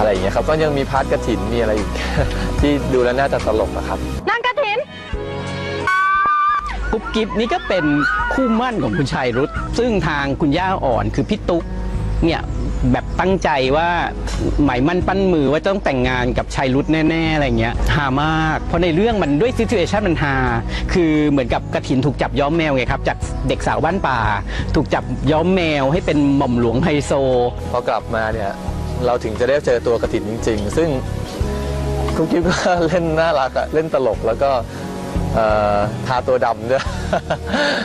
อะไรอย่างเงี้ยครับก็ยังมีพาร์ทกระถินมีอะไรอีก ที่ดูแล้วน่าจะตลกนะครับนางกระถินกุ๊บกิ๊บนี่ก็เป็นคู่หมั่นของคุณชายรุธซึ่งทางคุณย่าอ่อนคือพี่ตุ๊กเนี่ยแบบตั้งใจว่าหมายมั่นปั้นมือว่าต้องแต่งงานกับชายรุธแน่ๆอะไรเงี้ยฮามาก เพราะในเรื่องมันด้วยซิทูเอชันมันฮาคือเหมือนกับกระถินถูกจับย้อมแมวไงครับจากเด็กสาวบ้านป่า ถูกจับย้อมแมวให้เป็นหม่อมหลวงไฮโซ พอกลับมาเนี่ย เราถึงจะได้เจอตัวกระถินจริง ๆ ซึ่งคุณกิ๊บก็เล่นน่ารักอะเล่นตลกแล้วก็ทาตัวดำด้วย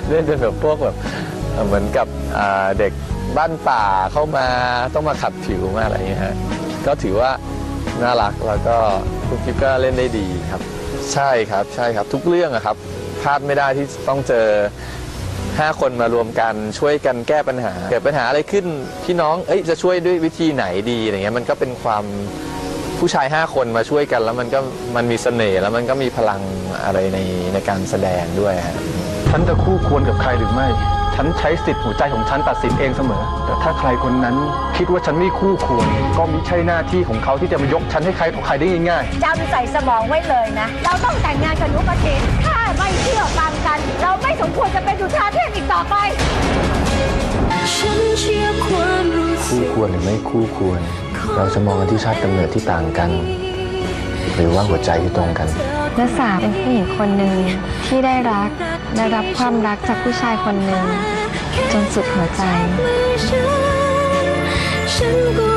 เล่นเป็นแบบพวกแบบเหมือนกับเด็กบ้านป่าเข้ามาต้องมาขัดผิวมาอะไรอย่างเงี้ยฮะก็ถือว่าน่ารักแล้วก็คุณกิ๊บก็เล่นได้ดีครับ ใช่ครับใช่ครับทุกเรื่องอะครับพลาดไม่ได้ที่ต้องเจอ ห้าคนมารวมกันช่วยกันแก้ปัญหา เกิดปัญหาอะไรขึ้นพี่น้องเอ้ยจะช่วยด้วยวิธีไหนดีอะไรเงี้ยมันก็เป็นความผู้ชายห้าคนมาช่วยกัน แล้วมันก็มันมีเสน่ห์แล้วมันก็มีพลังอะไรในในการแสดงด้วยฮะฉันจะคู่ควรกับใครหรือไม่ ฉันใช้สิทธิ์หัวใจของฉันตัดสินเองเสมอ แต่ถ้าใครคนนั้นคิดว่าฉันไม่คู่ควร ก็มิใช่หน้าที่ของเขาที่จะมายกฉันให้ใครต่อใครได้ง่ายๆจำใส่สมองไว้เลยนะ เราต้องแต่งงานกับหนุกระถินถ้าไม่ ความรู้สึคู่กควรหรือไม่คู่ควร เราจะมองกันที่ชาติกำเนิดที่ต่างกัน หรือว่าหัวใจที่ตรงกันนัสสาเป็นผู้หญิงคนหนึ่งที่ได้รักได้รับความรักจากผู้ชายคนหนึ่งจนสุดหัวใจมือฉันฉันก็